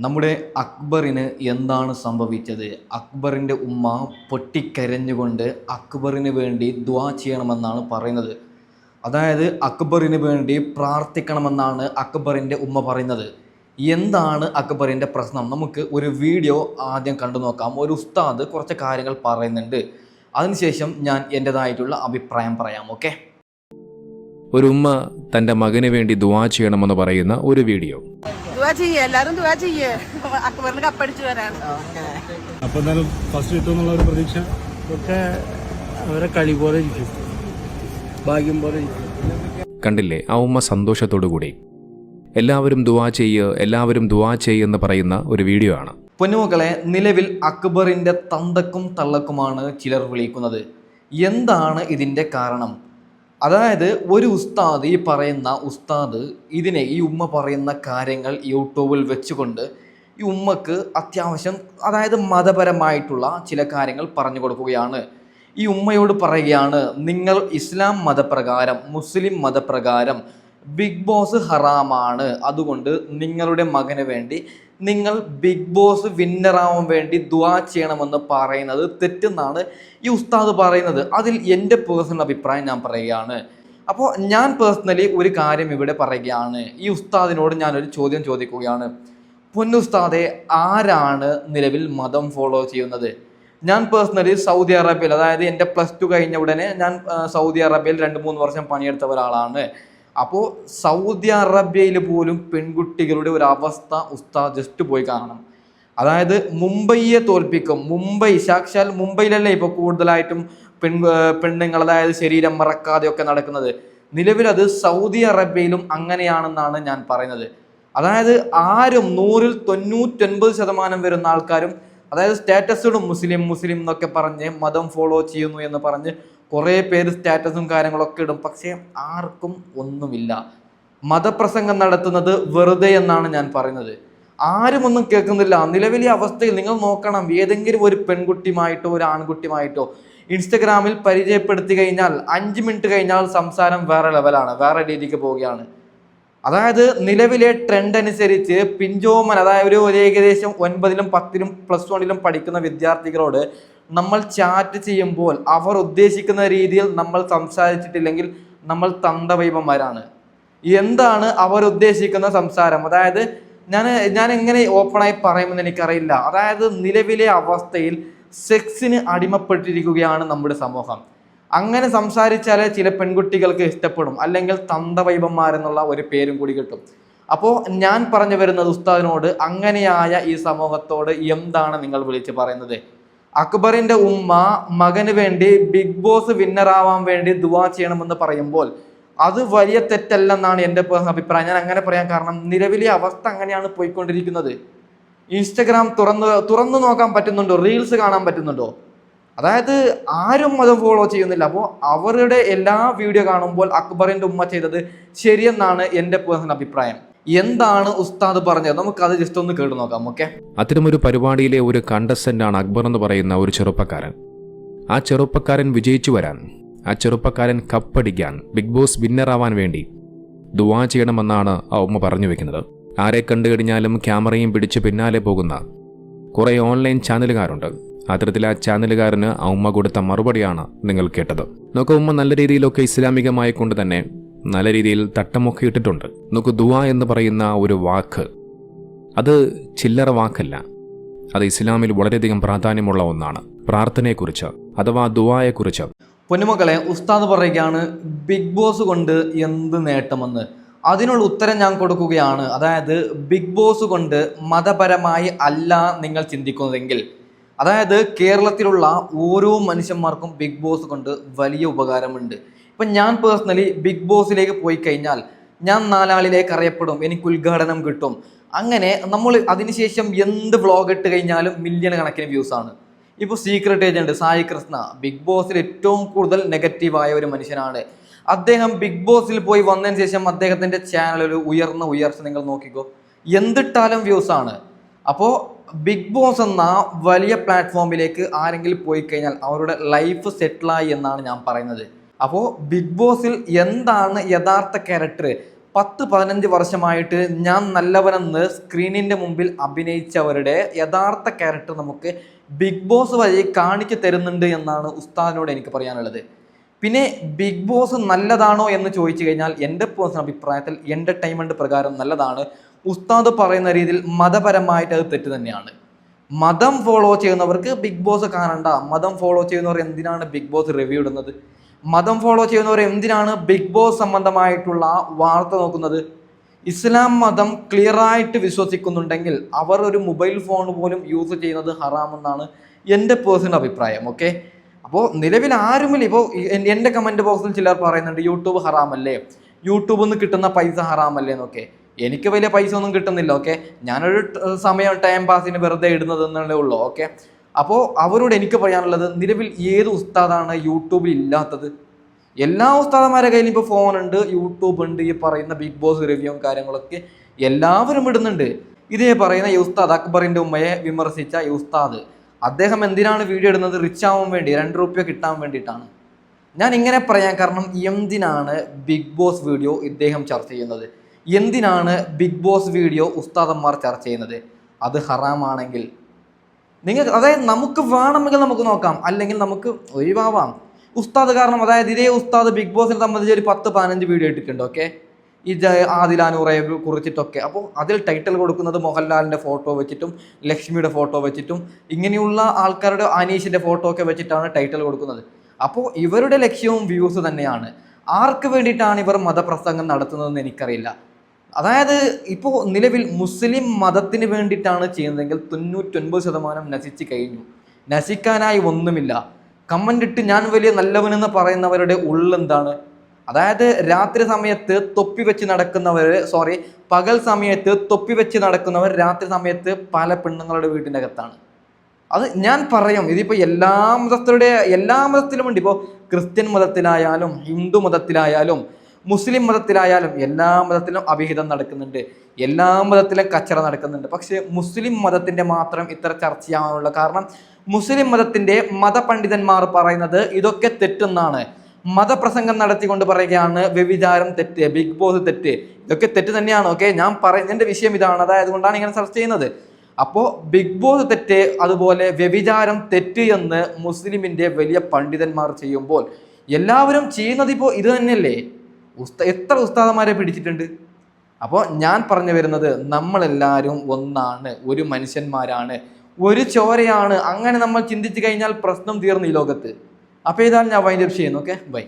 നമ്മുടെ അക്ബറിന് എന്താണ് സംഭവിച്ചത്? അക്ബറിന്റെ ഉമ്മ പൊട്ടിക്കരഞ്ഞുകൊണ്ട് അക്ബറിന് വേണ്ടി ദ്വാ ചെയ്യണമെന്നാണ് പറയുന്നത്. അതായത് അക്ബറിന് വേണ്ടി പ്രാർത്ഥിക്കണമെന്നാണ് അക്ബറിന്റെ ഉമ്മ പറയുന്നത്. എന്താണ് അക്ബറിന്റെ പ്രശ്നം? നമുക്ക് ഒരു വീഡിയോ ആദ്യം കണ്ടു നോക്കാം. ഒരു ഉസ്താദ് കുറച്ച് കാര്യങ്ങൾ പറയുന്നുണ്ട്. അതിനുശേഷം ഞാൻ എന്റെതായിട്ടുള്ള അഭിപ്രായം പറയാം ഓക്കെ? ഒരു ഉമ്മ തന്റെ മകന് വേണ്ടി ദുവാ ചെയ്യണമെന്ന് പറയുന്ന ഒരു വീഡിയോ. അപ്പൊ എന്തായാലും ഫസ്റ്റ് ഒരു പ്രതീക്ഷ. ഒക്കെ അവരെ കളി പോലെ ഇരിക്കും. ഭാഗ്യം പോലെ കണ്ടില്ലേ ആ ഉമ്മ സന്തോഷത്തോടു കൂടി എല്ലാവരും ദുവാ ചെയ്യ് എല്ലാവരും ദുവാ ചെയ്യെന്ന് പറയുന്ന ഒരു വീഡിയോ ആണ്. പൊന്നുമക്കളെ നിലവിൽ അക്ബറിന്റെ തന്തക്കും തള്ളക്കുമാണ് ചിലർ വിളിക്കുന്നത്. എന്താണ് ഇതിന്റെ കാരണം? അതായത് ഒരു ഉസ്താദ് ഈ പറയുന്ന ഉസ്താദ് ഇതിനെ ഈ ഉമ്മ പറയുന്ന കാര്യങ്ങൾ യൂട്യൂബിൽ വെച്ചുകൊണ്ട് ഈ ഉമ്മക്ക് അത്യാവശ്യം അതായത് മതപരമായിട്ടുള്ള ചില കാര്യങ്ങൾ പറഞ്ഞു കൊടുക്കുകയാണ്. ഈ ഉമ്മയോട് പറയുകയാണ് നിങ്ങൾ ഇസ്ലാം മതപ്രകാരം മുസ്ലിം മതപ്രകാരം ബിഗ് ബോസ് ഹറാമാണ്. അതുകൊണ്ട് നിങ്ങളുടെ മകന് വേണ്ടി നിങ്ങൾ ബിഗ് ബോസ് വിന്നറാവാൻ വേണ്ടി ദുവാ ചെയ്യണമെന്ന് പറയുന്നത് തെറ്റെന്നാണ് ഈ ഉസ്താദ് പറയുന്നത്. അതിൽ എന്റെ പേഴ്സണൽ അഭിപ്രായം ഞാൻ പറയുകയാണ്. അപ്പോൾ ഞാൻ പേഴ്സണലി ഒരു കാര്യം ഇവിടെ പറയുകയാണ്. ഈ ഉസ്താദിനോട് ഞാനൊരു ചോദ്യം ചോദിക്കുകയാണ്. പൊന്നുസ്താദെ ആരാണ് നിലവിൽ മതം ഫോളോ ചെയ്യുന്നത്? ഞാൻ പേഴ്സണലി സൗദി അറേബ്യയിൽ അതായത് എന്റെ പ്ലസ് ടു കഴിഞ്ഞ ഉടനെ ഞാൻ സൗദി അറേബ്യയിൽ രണ്ട് മൂന്ന് വർഷം പണിയെടുത്ത ഒരാളാണ്. അപ്പോൾ സൗദി അറേബ്യയിൽ പോലും പെൺകുട്ടികളുടെ ഒരു അവസ്ഥ ഉസ്താദ് ജസ്റ്റ് പോയി കാണണം. അതായത് മുംബൈയെ തോൽപ്പിക്കും. മുംബൈ സാക്ഷാൽ മുംബൈയിലല്ലേ ഇപ്പോൾ കൂടുതലായിട്ടും പെൺ പെണ്ണുങ്ങൾ അതായത് ശരീരം മറക്കാതെയൊക്കെ നടക്കുന്നത്. നിലവിലത് സൗദി അറേബ്യയിലും അങ്ങനെയാണെന്നാണ് ഞാൻ പറയുന്നത്. അതായത് ആരും നൂറിൽ തൊണ്ണൂറ്റൊൻപത് ശതമാനം വരുന്ന ആൾക്കാരും അതായത് സ്റ്റാറ്റസുകളും മുസ്ലിം മുസ്ലിം എന്നൊക്കെ പറഞ്ഞ് മതം ഫോളോ ചെയ്യുന്നു എന്ന് പറഞ്ഞ് കുറേ പേര് സ്റ്റാറ്റസും കാര്യങ്ങളൊക്കെ ഇടും. പക്ഷേ ആർക്കും ഒന്നുമില്ല. മതപ്രസംഗം നടത്തുന്നത് വെറുതെ എന്നാണ് ഞാൻ പറയുന്നത്. ആരും ഒന്നും കേൾക്കുന്നില്ല. നിലവിലെ അവസ്ഥയിൽ നിങ്ങൾ നോക്കണം. ഏതെങ്കിലും ഒരു പെൺകുട്ടിയുമായിട്ടോ ഒരു ആൺകുട്ടിയുമായിട്ടോ ഇൻസ്റ്റഗ്രാമിൽ പരിചയപ്പെടുത്തി കഴിഞ്ഞാൽ അഞ്ച് മിനിറ്റ് കഴിഞ്ഞാൽ സംസാരം വേറെ ലെവലാണ് വേറെ രീതിക്ക് പോവുകയാണ്. അതായത് നിലവിലെ ട്രെൻഡ് അനുസരിച്ച് പിഞ്ചോമൻ അതായത് ഒരു ഏകദേശം ഒൻപതിലും പത്തിലും പ്ലസ് വണ്ണിലും പഠിക്കുന്ന വിദ്യാർത്ഥികളോട് നമ്മൾ ചാറ്റ് ചെയ്യുമ്പോൾ അവർ ഉദ്ദേശിക്കുന്ന രീതിയിൽ നമ്മൾ സംസാരിച്ചിട്ടില്ലെങ്കിൽ നമ്മൾ തന്തവൈഭന്മാരാണ് എന്താണ് അവർ ഉദ്ദേശിക്കുന്ന സംസാരം? അതായത് ഞാൻ ഞാൻ എങ്ങനെ ഓപ്പണായി പറയുമെന്ന് എനിക്കറിയില്ല. അതായത് നിലവിലെ അവസ്ഥയിൽ സെക്സിന് അടിമപ്പെട്ടിരിക്കുകയാണ് നമ്മുടെ സമൂഹം. അങ്ങനെ സംസാരിച്ചാലേ ചില പെൺകുട്ടികൾക്ക് ഇഷ്ടപ്പെടും. അല്ലെങ്കിൽ തന്തവൈബന്മാരെന്നുള്ള ഒരു പേരും കൂടി കിട്ടും. അപ്പോൾ ഞാൻ പറഞ്ഞു വരുന്നത് ഉസ്താദിനോട് അങ്ങനെയായ ഈ സമൂഹത്തോട് എന്താണ് നിങ്ങൾ വിളിച്ച് പറയുന്നത്? അക്ബറിന്റെ ഉമ്മ മകന് വേണ്ടി ബിഗ് ബോസ് വിന്നറാവാൻ വേണ്ടി ദുവാ ചെയ്യണമെന്ന് പറയുമ്പോൾ അത് വലിയ തെറ്റല്ലെന്നാണ് എന്റെ അഭിപ്രായം. ഞാൻ അങ്ങനെ പറയാൻ കാരണം നിലവിലെ അവസ്ഥ അങ്ങനെയാണ് പോയിക്കൊണ്ടിരിക്കുന്നത്. ഇൻസ്റ്റഗ്രാം തുറന്ന് തുറന്നു നോക്കാൻ പറ്റുന്നുണ്ടോ? റീൽസ് കാണാൻ പറ്റുന്നുണ്ടോ? അതായത് ആരും മതം ഫോളോ ചെയ്യുന്നില്ല. അപ്പോൾ അവരുടെ എല്ലാ വീഡിയോ കാണുമ്പോൾ അക്ബറിന്റെ ഉമ്മ ചെയ്തത് ശരിയെന്നാണ് എന്റെ പേഴ്സണൽ അഭിപ്രായം. എന്താണ് ഉസ്താദ് പറഞ്ഞത്? നമുക്ക് അത് ജസ്റ്റ് ഒന്ന് കേട്ടു നോക്കാം ഓക്കെ അത്തരമൊരു പരിപാടിയിലെ ഒരു കണ്ടസ്റ്റന്റ് ആണ് അക്ബർ എന്ന് പറയുന്ന ഒരു ചെറുപ്പക്കാരൻ. ആ ചെറുപ്പക്കാരൻ വിജയിച്ചു വരാൻ ആ ചെറുപ്പക്കാരൻ കപ്പടിക്കാൻ ബിഗ് ബോസ് വിന്നർ ആവാൻ വേണ്ടി ദുവാ ചെയ്യണമെന്നാണ് ആ ഉമ്മ പറഞ്ഞു വെക്കുന്നത്. ആരെ കണ്ടു കഴിഞ്ഞാലും ക്യാമറയും പിടിച്ച് പിന്നാലെ പോകുന്ന കുറേ ഓൺലൈൻ ചാനലുകാരുണ്ട് അത്തരത്തിൽ ആ ചാനലുകാരന് ആ ഉമ്മ കൊടുത്ത മറുപടിയാണ് നിങ്ങൾ കേട്ടത്. നോക്കുമ്പോൾ ഉമ്മ നല്ല രീതിയിലൊക്കെ ഇസ്ലാമികമായി കൊണ്ട് തന്നെ നല്ല രീതിയിൽ തട്ടമൊക്കെ ഇട്ടിട്ടുണ്ട്. നമുക്ക് ദുവ എന്ന് പറയുന്ന ഒരു വാക്ക് അത് ചില്ലറ വാക്കല്ല. അത് ഇസ്ലാമിൽ വളരെയധികം പ്രാധാന്യമുള്ള ഒന്നാണ്. പ്രാർത്ഥനയെക്കുറിച്ച് അഥവാ ദുവായെക്കുറിച്ച് പൊന്നുമക്കളെ ഉസ്താദ് പറയുകയാണ് ബിഗ് ബോസ് കൊണ്ട് എന്ത് നേട്ടമെന്ന്? അതിനുള്ള ഉത്തരം ഞാൻ കൊടുക്കുകയാണ്. അതായത് ബിഗ് ബോസ് കൊണ്ട് മതപരമായി അല്ല നിങ്ങൾ ചിന്തിക്കുന്നതെങ്കിൽ. അതായത് കേരളത്തിലുള്ള ഓരോ മനുഷ്യന്മാർക്കും ബിഗ് ബോസ് കൊണ്ട് വലിയ ഉപകാരമുണ്ട്. ഇപ്പം ഞാൻ പേഴ്സണലി ബിഗ് ബോസിലേക്ക് പോയി കഴിഞ്ഞാൽ ഞാൻ നാലാളിലേക്ക് അറിയപ്പെടും. എനിക്ക് ഉദ്ഘാടനം കിട്ടും. അങ്ങനെ നമ്മൾ അതിനുശേഷം എന്ത് വ്ളോഗ് ഇട്ട് കഴിഞ്ഞാലും മില്യൺ കണക്കിന് വ്യൂസ് ആണ്. ഇപ്പോൾ secret agent Sai Krishna big ബോസിൽ ഏറ്റവും കൂടുതൽ നെഗറ്റീവായ ഒരു മനുഷ്യനാണ്. അദ്ദേഹം ബിഗ് ബോസിൽ പോയി വന്നതിന് ശേഷം അദ്ദേഹത്തിന്റെ ചാനൽ ഒരു ഉയർന്ന ഉയർച്ച നിങ്ങൾ നോക്കിക്കോ. എന്തിട്ടാലും വ്യൂസ് ആണ്. അപ്പോൾ ബിഗ് ബോസ് എന്ന വലിയ പ്ലാറ്റ്ഫോമിലേക്ക് ആരെങ്കിലും പോയി കഴിഞ്ഞാൽ അവരുടെ ലൈഫ് സെറ്റിലായി എന്നാണ് ഞാൻ പറയുന്നത്. അപ്പോൾ ബിഗ് ബോസിൽ എന്താണ് യഥാർത്ഥ ക്യാരക്ടർ പത്ത് പതിനഞ്ച് വർഷമായിട്ട് ഞാൻ നല്ലവനെന്ന് സ്ക്രീനിന്റെ മുമ്പിൽ അഭിനയിച്ചവരുടെ യഥാർത്ഥ ക്യാരക്ടർ നമുക്ക് ബിഗ് ബോസ് വഴി കാണിച്ചു തരുന്നുണ്ട് എന്നാണ് ഉസ്താദിനോട് എനിക്ക് പറയാനുള്ളത്. പിന്നെ ബിഗ് ബോസ് നല്ലതാണോ എന്ന് ചോദിച്ചു കഴിഞ്ഞാൽ എന്റെ പേഴ്സണൽ അഭിപ്രായത്തിൽ എന്റർടൈൻമെന്റ് പ്രകാരം നല്ലതാണ്. ഉസ്താദ് പറയുന്ന രീതിയിൽ മതപരമായിട്ട് അത് തെറ്റ് തന്നെയാണ്. മതം ഫോളോ ചെയ്യുന്നവർക്ക് ബിഗ് ബോസ് കാണണ്ട. മതം ഫോളോ ചെയ്യുന്നവർ എന്തിനാണ് ബിഗ് ബോസ് റിവ്യൂ ഇടുന്നത്? മതം ഫോളോ ചെയ്യുന്നവർ എന്തിനാണ് ബിഗ് ബോസ് സംബന്ധമായിട്ടുള്ള വാർത്ത നോക്കുന്നത്? ഇസ്ലാം മതം ക്ലിയറായിട്ട് വിശ്വസിക്കുന്നുണ്ടെങ്കിൽ അവർ ഒരു മൊബൈൽ ഫോൺ പോലും യൂസ് ചെയ്യുന്നത് ഹറാമെന്നാണ് എന്റെ പേഴ്സണൽ അഭിപ്രായം ഓക്കെ അപ്പോൾ നിലവിൽ ആരുമില്ല. ഇപ്പോൾ എന്റെ കമന്റ് ബോക്സിൽ ചിലർ പറയുന്നുണ്ട് യൂട്യൂബ് ഹറാമല്ലേ യൂട്യൂബിൽ നിന്ന് കിട്ടുന്ന പൈസ ഹറാമല്ലേ എന്നൊക്കെ. എനിക്ക് വലിയ പൈസ ഒന്നും കിട്ടുന്നില്ല ഓക്കെ ഞാനൊരു സമയം ടൈം പാസിന് വെറുതെ ഇടുന്നതെന്നുള്ളേ ഉള്ളൂ ഓക്കെ അപ്പോൾ അവരോട് എനിക്ക് പറയാനുള്ളത് നിലവിൽ ഏത് ഉസ്താദാണ് യൂട്യൂബിൽ ഇല്ലാത്തത്? എല്ലാ ഉസ്താദന്മാരുടെ കയ്യിലും ഇപ്പോൾ ഫോണുണ്ട് യൂട്യൂബ് ഉണ്ട് ഈ പറയുന്ന ബിഗ് ബോസ് റിവ്യൂവും കാര്യങ്ങളൊക്കെ എല്ലാവരും ഇടുന്നുണ്ട്. ഇതേ പറയുന്ന ഈ ഉസ്താദ് അക്ബറിന്റെ ഉമ്മയെ വിമർശിച്ച ഈ ഉസ്താദ് അദ്ദേഹം എന്തിനാണ് വീഡിയോ ഇടുന്നത്? റിച്ച് ആവാൻ വേണ്ടി രണ്ട് റുപ്യ കിട്ടാൻ വേണ്ടിയിട്ടാണ്. ഞാൻ ഇങ്ങനെ പറയാൻ കാരണം എന്തിനാണ് ബിഗ് ബോസ് വീഡിയോ ഇദ്ദേഹം ചർച്ച ചെയ്യുന്നത്? എന്തിനാണ് ബിഗ് ബോസ് വീഡിയോ ഉസ്താദന്മാർ ചർച്ച ചെയ്യുന്നത്? അത് ഹറാമാണെങ്കിൽ നിങ്ങൾക്ക് അതായത് നമുക്ക് വേണമെങ്കിൽ നമുക്ക് നോക്കാം. അല്ലെങ്കിൽ നമുക്ക് ഒഴിവാവാം. ഉസ്താദ് കാരണം അതായത് ഇതേ ഉസ്താദ് ബിഗ് ബോസിനെ സംബന്ധിച്ച് ഒരു പത്ത് പതിനഞ്ച് വീഡിയോ ഇട്ടിട്ടുണ്ട് ഓക്കെ ഈ ജ ആദിലാനൂറയെ കുറിച്ചിട്ടൊക്കെ. അപ്പോൾ അതിൽ ടൈറ്റിൽ കൊടുക്കുന്നത് മോഹൻലാലിന്റെ ഫോട്ടോ വെച്ചിട്ടും ലക്ഷ്മിയുടെ ഫോട്ടോ വെച്ചിട്ടും ഇങ്ങനെയുള്ള ആൾക്കാരുടെ അനീഷിന്റെ ഫോട്ടോ ഒക്കെ വെച്ചിട്ടാണ് ടൈറ്റിൽ കൊടുക്കുന്നത്. അപ്പോൾ ഇവരുടെ ലക്ഷ്യവും വ്യൂസ് തന്നെയാണ്. ആർക്ക് വേണ്ടിയിട്ടാണ് ഇവർ മതപ്രസംഗം നടത്തുന്നതെന്ന് എനിക്കറിയില്ല. അതായത് ഇപ്പോൾ നിലവിൽ മുസ്ലിം മതത്തിന് വേണ്ടിയിട്ടാണ് ചെയ്യുന്നതെങ്കിൽ തൊണ്ണൂറ്റൊൻപത് ശതമാനം നശിച്ചു കഴിഞ്ഞു. നശിക്കാനായി ഒന്നുമില്ല. കമന്റ് ഇട്ട് ഞാൻ വലിയ നല്ലവനെന്ന് പറയുന്നവരുടെ ഉള്ളെന്താണ് അതായത് രാത്രി സമയത്ത് തൊപ്പി വെച്ച് നടക്കുന്നവർ സോറി പകൽ സമയത്ത് തൊപ്പി വെച്ച് നടക്കുന്നവർ രാത്രി സമയത്ത് പല പെണ്ണുങ്ങളുടെ വീട്ടിന്റെ അകത്താണ് അത് ഞാൻ പറയും ഇതിപ്പോൾ എല്ലാ മതസ്ഥരുടെ എല്ലാ മതത്തിലുമുണ്ട് ഇപ്പോൾ ക്രിസ്ത്യൻ മതത്തിലായാലും ഹിന്ദു മതത്തിലായാലും മുസ്ലിം മതത്തിലായാലും എല്ലാ മതത്തിലും അഭിഹിതം നടക്കുന്നുണ്ട്. എല്ലാ മതത്തിലും കച്ചറ നടക്കുന്നുണ്ട്. പക്ഷേ മുസ്ലിം മതത്തിന്റെ മാത്രം ഇത്ര ചർച്ചയാവാനുള്ള കാരണം മുസ്ലിം മതത്തിന്റെ മതപണ്ഡിതന്മാർ പറയുന്നത് ഇതൊക്കെ തെറ്റെന്നാണ്. മതപ്രസംഗം നടത്തിക്കൊണ്ട് പറയുകയാണ് വ്യഭിചാരം തെറ്റ് ബിഗ് ബോസ് തെറ്റ്. ഇതൊക്കെ തെറ്റ് തന്നെയാണ് ഓക്കെ? ഞാൻ പറയുന്ന എന്റെ വിഷയം ഇതാണ്. അതായത് കൊണ്ടാണ് ഇങ്ങനെ ചർച്ച ചെയ്യുന്നത്. അപ്പോൾ ബിഗ് ബോസ് തെറ്റ് അതുപോലെ വ്യഭിചാരം തെറ്റ് എന്ന് മുസ്ലിമിന്റെ വലിയ പണ്ഡിതന്മാർ ചെയ്യുമ്പോൾ എല്ലാവരും ചെയ്യുന്നത് ഇപ്പോൾ ഇത് തന്നെയല്ലേ? ഉസ്ത എത്ര ഉസ്താദന്മാരെ പിടിച്ചിട്ടുണ്ട്? അപ്പോൾ ഞാൻ പറഞ്ഞു വരുന്നത് നമ്മളെല്ലാവരും ഒന്നാണ് ഒരു മനുഷ്യന്മാരാണ് ഒരു ചോരയാണ്. അങ്ങനെ നമ്മൾ ചിന്തിച്ചു കഴിഞ്ഞാൽ പ്രശ്നം തീർന്നു ഈ ലോകത്ത്. അപ്പോൾ ഇതാണ് ഞാൻ വൈൻഡപ്പ് ചെയ്യുന്നു ഓക്കെ ബൈ